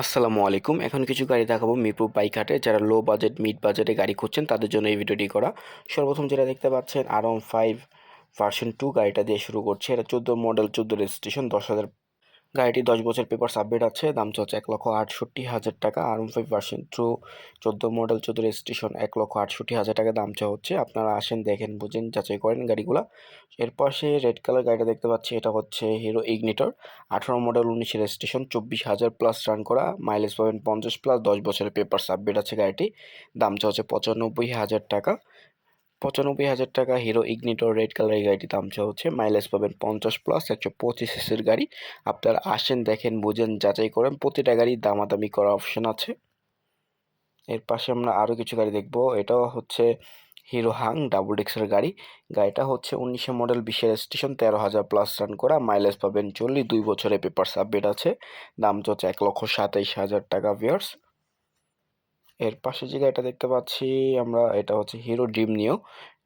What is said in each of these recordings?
আসসালামু আলাইকুম। এখন কিছু গাড়ি দেখাবো মিরপুর বাইক হাটে যারা লো বাজেট মিড বাজেটে গাড়ি খুঁজছেন, তাদের জন্য এই ভিডিওটি করা। সর্বপ্রথম যেটা দেখতে পাচ্ছেন আর ফাইভ ভার্সন টু গাড়িটা দিয়ে শুরু করছে। এটা চোদ্দ মডেল চোদ্দ রেজিস্ট্রেশন দশ হাজার গাড়িটি দশ বছর পেপার সাবমিট আছে। দাম চলছে এক লক্ষ আটষট্টি হাজার টাকা। আর ফাইভ ভার্সন টু চোদ্দ মডেল চোদ্দ রেজিস্ট্রেশন এক লক্ষ আটষট্টি হাজার টাকা দাম চা হচ্ছে। আপনারা আসেন, দেখেন, বুঝেন, যাচাই করেন গাড়িগুলো। এর পাশে রেড কালার গাড়িটা দেখতে পাচ্ছি, এটা হচ্ছে হিরো ইগনিটর আঠারো মডেল উনিশ রেজিস্ট্রেশন চব্বিশ হাজার প্লাস রান করা। মাইলেজ পাবেন পঞ্চাশ প্লাস দশ বছরের পেপার সাবমিট আছে গাড়িটি। দাম চা হচ্ছে পঁচানব্বই হাজার টাকা। পঁচানব্বই হাজার টাকা হিরো ইগনিটর রেড কালারের গাড়িটি দাম চা হচ্ছে মাইলেজ পাবেন পঞ্চাশ প্লাস একশো পঁচিশ এসের গাড়ি। আপনারা আসেন, দেখেন, বুঝেন, যাচাই করেন, প্রতিটা গাড়ি দামাদামি করা অপশন আছে। এর পাশে আমরা আরও কিছু গাড়ি দেখব। এটাও হচ্ছে হিরো হাং ডাবল ডিক্সের গাড়ি। গাড়িটা হচ্ছে উনিশে মডেল বিশের স্টেশন তেরো হাজার প্লাস রান করা মাইলেজ পাবেন চল্লিশ দুই বছরের পেপার সাবমিট আছে। দাম চলছে এক লক্ষ সাতাইশ হাজার টাকা ভিয়ার্স এর পাশে যে গাড়িটা দেখতে পাচ্ছি, আমরা এটা হচ্ছে হিরো ড্রিম নিও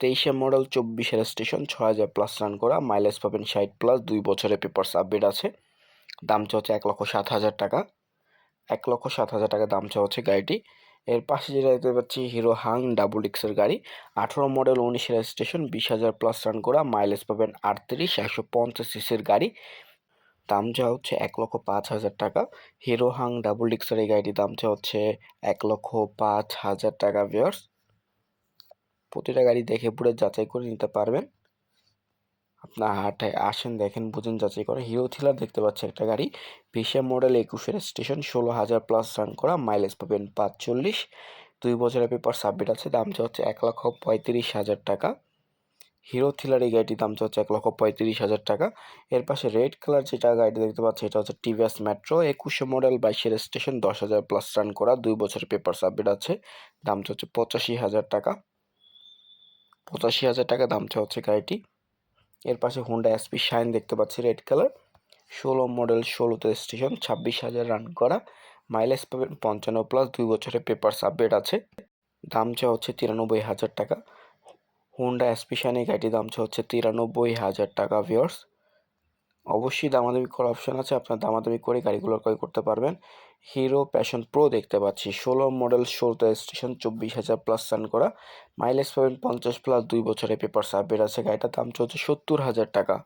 তেইশে মডেল চব্বিশের স্টেশন ছ হাজার প্লাস রান করা মাইলেজ পাবেন ষাট প্লাস দুই বছরের পেপার সাবমিট আছে। দাম হচ্ছে এক লক্ষ সাত হাজার টাকা। এক লক্ষ সাত হাজার টাকা দাম হচ্ছে গাড়িটি। এর পাশে যেটা দেখতে পাচ্ছি হিরো হাং ডাবল এক্সের গাড়ি। আঠেরো মডেল উনিশের স্টেশন বিশ হাজার প্লাস রান করা মাইলেজ পাবেন আটত্রিশ, একশো পঞ্চাশ সিসির গাড়ি। দাম যা হচ্ছে এক লক্ষ পাঁচ হাজার টাকা। হিরো হাং ডাবল ডিক্সের এই গাড়িটির দাম যা হচ্ছে এক লক্ষ পাঁচ হাজার টাকা ভিওর্স প্রতিটা গাড়ি দেখে পুরো যাচাই করে নিতে পারবেন। আপনার হাটে আসেন, দেখেন, বুঝেন, যাচাই করে। হিরো থিলার দেখতে পাচ্ছি একটা গাড়ি। ভিসা মডেল একুশের স্টেশন, ষোলো হাজার প্লাস রান করা, মাইলেজ পাবেন পাঁচচল্লিশ। দুই বছরের পেপার সাবমিট আছে, দাম যা হচ্ছে এক লক্ষ পঁয়ত্রিশ হাজার টাকা। হিরো থ্রিলার এই গাড়িটির দাম হচ্ছে এক লক্ষ পঁয়ত্রিশ হাজার টাকা। এর পাশে রেড কালার যেটা গাড়িটি দেখতে পাচ্ছি, এটা হচ্ছে টিভিএস মেট্রো। একুশে মডেল বাইশের স্টেশন, দশ হাজার প্লাস রান করা, দুই বছরের পেপার সাবমিট আছে। দাম হচ্ছে পঁচাশি হাজার টাকা। পঁচাশি হাজার টাকা দাম হচ্ছে গাড়িটি। এর পাশে হুন্ডা এসপি শাইন দেখতে পাচ্ছি রেড কালার। ষোলো মডেল ষোলোতে স্টেশন, ছাব্বিশ হাজার রান করা। মাইলেজ পাবেন পঞ্চান্ন প্লাস দুই বছরের পেপার সাবমিট আছে। দাম হচ্ছে তিরানব্বই হাজার টাকা। হুন্ডা এসপিশান এই গাড়িটির দাম হচ্ছে তিরানব্বই হাজার টাকা ভিওর্স অবশ্যই দামাদামি করার অপশান আছে, আপনার দামাদামি করে গাড়িগুলো ক্রয় করতে পারবেন। হিরো প্যাশন প্রো দেখতে পাচ্ছি, ষোলো মডেল ষোলোতে স্টেশন চব্বিশ হাজার প্লাস রান করা। মাইলেজ পাবেন পঞ্চাশ প্লাস দুই বছরের পেপার সাবমিট আছে, গাড়িটার দাম চলছে সত্তর হাজার টাকা।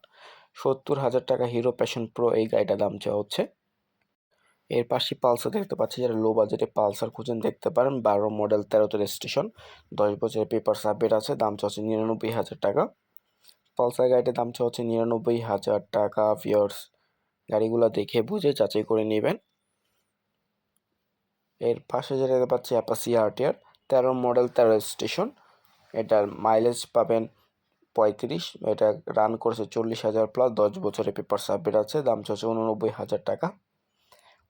সত্তর হাজার টাকা হিরো প্যাশন প্রো এই গাড়িটার দাম চাওয়া হচ্ছে এর পাশে পালসার দেখতে পাচ্ছি, যারা লো বাজেটে পালসার খুঁজেন দেখতে পারেন। বারো মডেল তেরোতে রেজিস্ট্রেশন দশ বছরের পেপার সাবমিট আছে, দাম হচ্ছে নিরানব্বই হাজার টাকা। পালসার গাড়িটার দাম হচ্ছে নিরানব্বই হাজার টাকা ফিয়ার্স গাড়িগুলো দেখে বুঝে যাচাই করে নেবেন। এর পাশে যেটা পাচ্ছি অ্যাপাসি আরটিআর তেরো মডেল তেরো স্টেশন এটার মাইলেজ পাবেন পঁয়ত্রিশ, এটা রান করেছে চল্লিশ হাজার প্লাস দশ বছরের পেপার সাবমিট আছে, দাম হচ্ছে উননব্বই হাজার টাকা।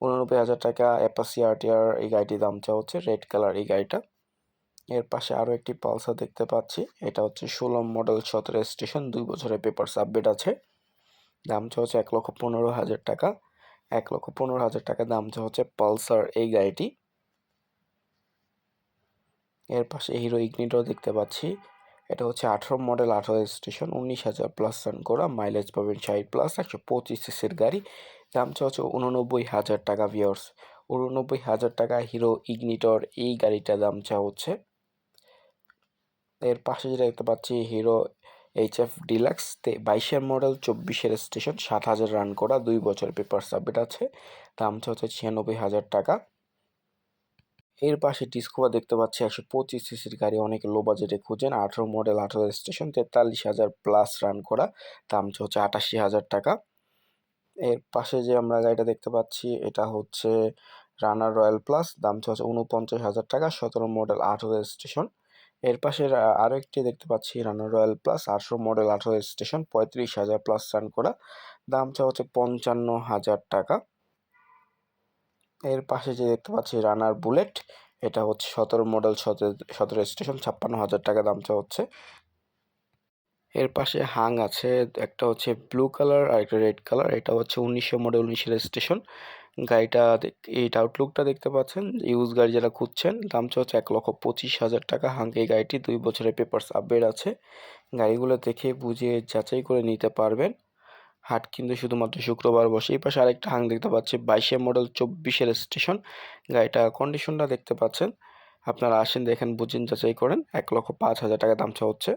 উননব্বই হাজার টাকা অ্যাপাসি আরটিআর এই গাড়িটির দাম চা হচ্ছে রেড কালার এই গাড়িটা। এর পাশে আরও একটি পালসার দেখতে পাচ্ছি, এটা হচ্ছে ষোলো মডেল সতেরো স্টেশন দুই বছরের পেপার সাবমিট আছে। দাম চা হচ্ছে এক লক্ষ পনেরো হাজার টাকা। এক লক্ষ পনেরো হাজার টাকা দাম চা হচ্ছে পালসার এই গাড়িটি। এর পাশে হিরো ইগনিটও দেখতে পাচ্ছি। এটা হচ্ছে আঠেরো মডেল, আঠারো স্টেশন উনিশ হাজার প্লাস রান করা মাইলেজ পাবেন ষাট প্লাস একশো পঁচিশ সিসির গাড়ি। দাম হচ্ছে উননব্বই হাজার টাকা ভিওর্স উননব্বই হাজার টাকা হিরো ইগনিটর এই গাড়িটার দাম চা হচ্ছে। এর পাশে যেটা দেখতে পাচ্ছি হিরো এইচ এফ ডিলাক্স বাইশের মডেল চব্বিশের স্টেশন সাত হাজার রান করা, দুই বছর পেপার সাবমিট আছে। দাম হচ্ছে ছিয়ানব্বই হাজার টাকা। এর পাশে ডিসকোভা দেখতে পাচ্ছি একশো পঁচিশ সিসির গাড়ি। অনেক লো বাজেটে খুঁজেন। আঠেরো মডেল আঠেরো স্টেশন তেতাল্লিশ হাজার প্লাস রান করা। দাম হচ্ছে আটাশি হাজার টাকা। এর পাশে যে আমরা গাড়িটা দেখতে পাচ্ছি, এটা হচ্ছে রানার রয়্যাল প্লাস দাম হচ্ছে উনপঞ্চাশ হাজার টাকা, সতেরো মডেল আঠেরো স্টেশনের পাশে আরও একটি দেখতে পাচ্ছি রানার রয়্যাল প্লাস আঠেরো মডেল আঠেরো স্টেশন পঁয়ত্রিশ হাজার প্লাস রান করা। দাম হচ্ছে পঞ্চান্ন হাজার টাকা। এর পাশে যে দেখতে পাচ্ছি রানার বুলেট, এটা হচ্ছে সতেরো মডেল সতেরো স্টেশন, ছাপ্পান্ন হাজার টাকা দামটা হচ্ছে। এর পাশে হাং আছে, একটা হচ্ছে ব্লু কালার আর একটা রেড কালার, এটা হচ্ছে উনিশশো মডেল, উনিশের স্টেশন। গাড়িটা এইটা আউটলুকটা দেখতে পাচ্ছেন ইউজ গাড়ি যারা খুঁজছেন দামটা হচ্ছে এক লক্ষ পঁচিশ হাজার টাকা। হাং এই গাড়িটি দুই বছরের পেপার আপডেট আছে। গাড়িগুলো দেখে বুঝে যাচাই করে নিতে পারবেন। হাট কিন্তু শুধুমাত্র শুক্রবার বসে। এই পাশে আরেকটা হাং দেখতে পাচ্ছি, বাইশে মডেল চব্বিশের স্টেশন। গাড়িটা কন্ডিশনটা দেখতে পাচ্ছেন। আপনারা আসেন, দেখেন, বুঝেন, যাচাই করেন। এক লক্ষ পাঁচ হাজার টাকা দামছা হচ্ছে।